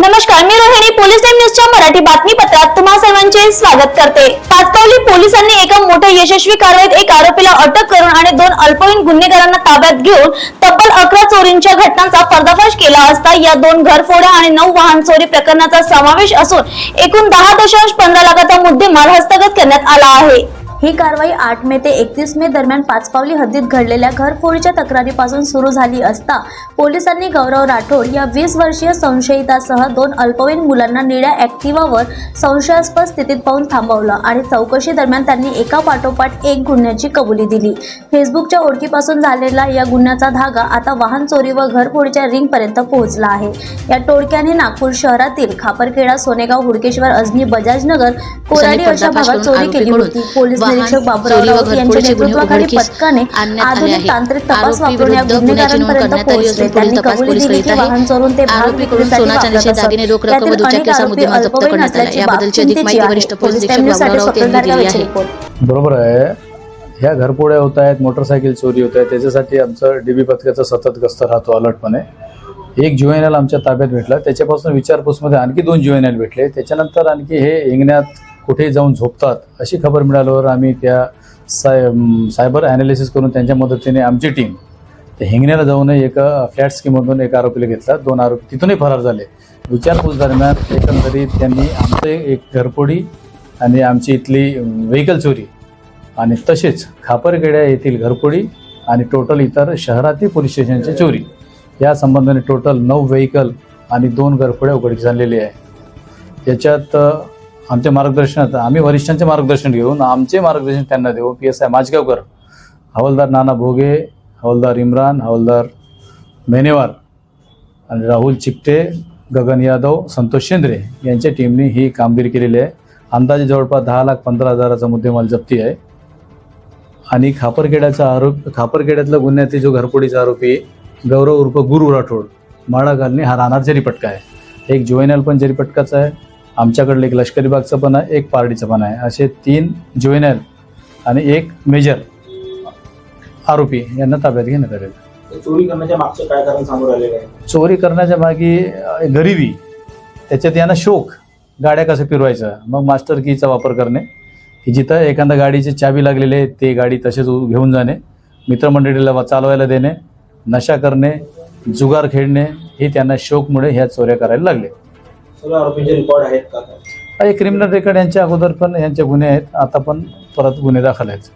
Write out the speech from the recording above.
नमस्कार मी Rohini. Police time न्यूजच्या मराठी बातमीपत्रात तुम्हा सर्वांचे स्वागत करते. पाचपावली पोलिसांनी एका मोठ्या यशस्वी कारवाईत एक आरोपीला अटक करून आणि दोन अल्पवयीन गुन्हेगारांना ताब्यात घेऊन तब्बल अकरा चोरींच्या घटनांचा पर्दाफाश केला असता या दोन घरफोड्या आणि नऊ वाहन चोरी प्रकरणाचा समावेश असून एकूण दहा दशांश पंधरा लाखाचा मुद्देमाल हस्तगत करण्यात आला आहे. ही कारवाई आठ मे ते एकतीस मे दरम्यान पाचपावली हद्दीत घडलेल्या घरफोडीच्या तक्रारीपासून सुरू झाली असता पोलिसांनी गौरव राठोड या वीस वर्षीय संशयितासह दोन अल्पवयीन मुलांना निळ्या ॲक्टिवावर संशयास्पद स्थितीत पाहून थांबवलं आणि चौकशी दरम्यान त्यांनी एका पाठोपाठ एक गुन्ह्याची कबुली दिली. फेसबुकच्या ओळखीपासून झालेला या गुन्ह्याचा धागा आता वाहन चोरी व घरफोडीच्या रिंगपर्यंत पोहोचला आहे. या टोळक्याने नागपूर शहरातील खापरखेडा सोनेगाव हुडकेश्वर अजनी बजाजनगर कोराडी अशा भागात चोरी केली होती. पोलीस वाहन निरीक्षक बाबुराव चोरी व राऊत यांच्या नेतृत्वाखाली पथकाने आधुनिक. तांत्रिक तपास वापरून या गुन्हेगारांपर्यंत करण्यात आली पोहोचले त्यांनी कबुली पोलीस दिली करीत की आहे. वाहन चोरून ते भाग विक्रीसाठी सोना चांदीचे वापरत असत. दागिने, रोख रक्कम व यातील अनेक आरोपी अल्पवयीन करण्यात आला. असल्याची याबद्दलची बाब अधिक माहिती चिंतेची वरिष्ठ आहे. पोलीस. रिपोर्ट. बरोबर आहे ह्या घरपोड्या होत आहेत मोटरसायकल चोरी होत आहे त्याच्यासाठी आमचं डीबी पथकाचा सतत गस्त राहतो अलर्टपणे एक जुएनएल आमच्या ताब्यात भेटला त्याच्यापासून विचारपूसमध्ये आणखी दोन जुएनएल भेटले त्याच्यानंतर आणखी हे हिंगण्यात कुठेही जाऊन झोपतात अशी खबर मिळाल्यावर आम्ही त्या साय सायबर ॲनालिसिस करून त्यांच्या मदतीने आमची टीम ते हिंगण्याला जाऊन एका फ्लॅट स्कीममधून एका आरोपीला घेतला. दोन आरोपी तिथूनही फरार झाले. विचारपूस दरम्यान एकंदरीत त्यांनी आमचे एक घरपोडी आणि आमची इथली व्हेकल चोरी आणि तसेच खापरगेड्या येथील घरपोडी आणि टोटल इतर शहरातील पोलीस स्टेशनची चोरी. या संबंधाने टोटल नऊ व्हेकल आणि दोन घरफोड्या उघडकीस झालेली आहे. याच्यात आमच्या मार्गदर्शनात आम्ही वरिष्ठांचे मार्गदर्शन घेऊन आमचे मार्गदर्शन त्यांना देऊ. पी एस आय माजगावकर हवालदार नाना भोगे हवालदार इम्रान हवालदार मेनेवार आणि राहुल चिकटे गगन यादव संतोष शेंद्रे यांच्या टीमने ही कामगिरी केलेली आहे. अंदाजे जवळपास दहा लाख पंधरा हजाराचा मुद्देमाल जप्ती आहे. आणि खापरखेड्याचा आरोप खापरखेड्यातला गुन्ह्यातील जो घरपोडीचा आरोपी गौरव उर्फ गुरु राठोड माळा घालणे हा राहणार जरीपटका आहे. एक जुवेनल पण जरीपटकाचा आहे आमच्याकडलं एक लष्करी बागचं पण आहे एक पारडीचं पण आहे. असे तीन जुवेनल आणि एक मेजर आरोपी यांना ताब्यात घेण्यात आलेलं आहे. चोरी करण्याच्या मागचं काय कारण समोर आलेलं आहे चोरी करण्याच्या मागे गरिबी त्याच्यात यांना शोक गाड्या कसं फिरवायचं? मग मास्टर कीचा वापर करणे. की जिथं एखादा गाडीची चाबी लागलेली आहे ते गाडी तसेच घेऊन जाणे. मित्रमंडळीला चालवायला देणे नशा करणे जुगार खेळणे हे त्यांना शोकमुळे ह्या चोऱ्या करायला लागले. सगळ्या आरोपींचे रेकॉर्ड आहेत का? काही क्रिमिनल रेकॉर्ड यांच्या अगोदर पण यांचे गुन्हे आहेत. आता पण परत गुन्हे दाखल आहेत.